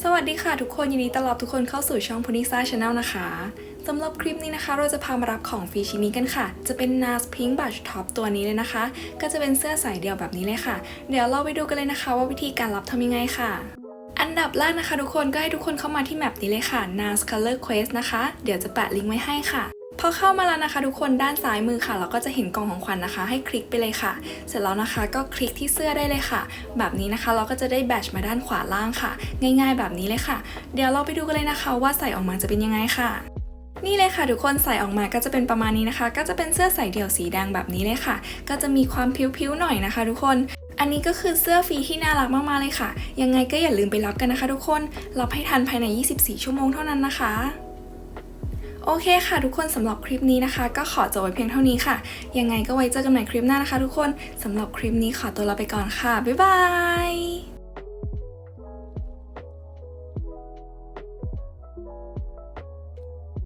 สวัสดีค่ะทุกคนยินดีต้อนรับทุกคนเข้าสู่ช่อง p o n i s a Channel นะคะสำหรับคลิปนี้นะคะ เราจะพามารับของฟรีชิ้นนี้กันค่ะ จะเป็น NARS Pink Brush Top ตัวนี้เลยนะคะ ก็จะเป็นเสื้อสายเดี่ยวแบบนี้เลยค่ะ เดี๋ยวเราไปดูกันเลยนะคะ ว่าวิธีการรับทำยังไงค่ะ อันดับแรกนะคะ ทุกคนก็ให้ทุกคนเข้ามาที่แมปนี้เลยค่ะ NARS Color Quest นะคะ เดี๋ยวจะแปะลิงก์ไว้ให้ค่ะ พอเข้ามาแล้วนะคะ ทุกคนด้านซ้ายมือค่ะ เราก็จะเห็นกล่องของขวัญนะคะ ให้คลิกไปเลยค่ะ เสร็จแล้วนะคะก็คลิกที่เสื้อได้เลยค่ะ แบบนี้นะคะเราก็จะได้แบตชมาด้านขวาล่างค่ะ ง่ายๆ แบบนี้เลยค่ะ เดี๋ยวเราไปดูกันเลยนะคะ ว่าใส่ออกมาจะเป็นยังไงค่ะนี่เลยค่ะทุกคนใส่ออกมาก็จะเป็นประมาณนี้นะคะ ก็จะเป็นเสื้อใส่เดี่ยวสีแดงแบบนี้เลยค่ะ ก็จะมีความพิ้วๆหน่อยนะคะ ทุกคน อันนี้ก็คือเสื้อฟรีที่น่ารักมากๆเลยค่ะ ยังไงก็อย่าลืมไปรับกันนะคะ ทุกคนรับให้ทันภายใน 24 ชั่วโมงเท่านั้นนะคะ โอเคค่ะทุกคนสำหรับคลิปนี้นะคะ ก็ขอจบไว้เพียงเท่านี้ค่ะ ยังไงก็ไว้เจอกันใหม่คลิปหน้านะคะ ทุกคนสำหรับคลิปนี้ขอตัวลาไปก่อนค่ะบ๊ายบาย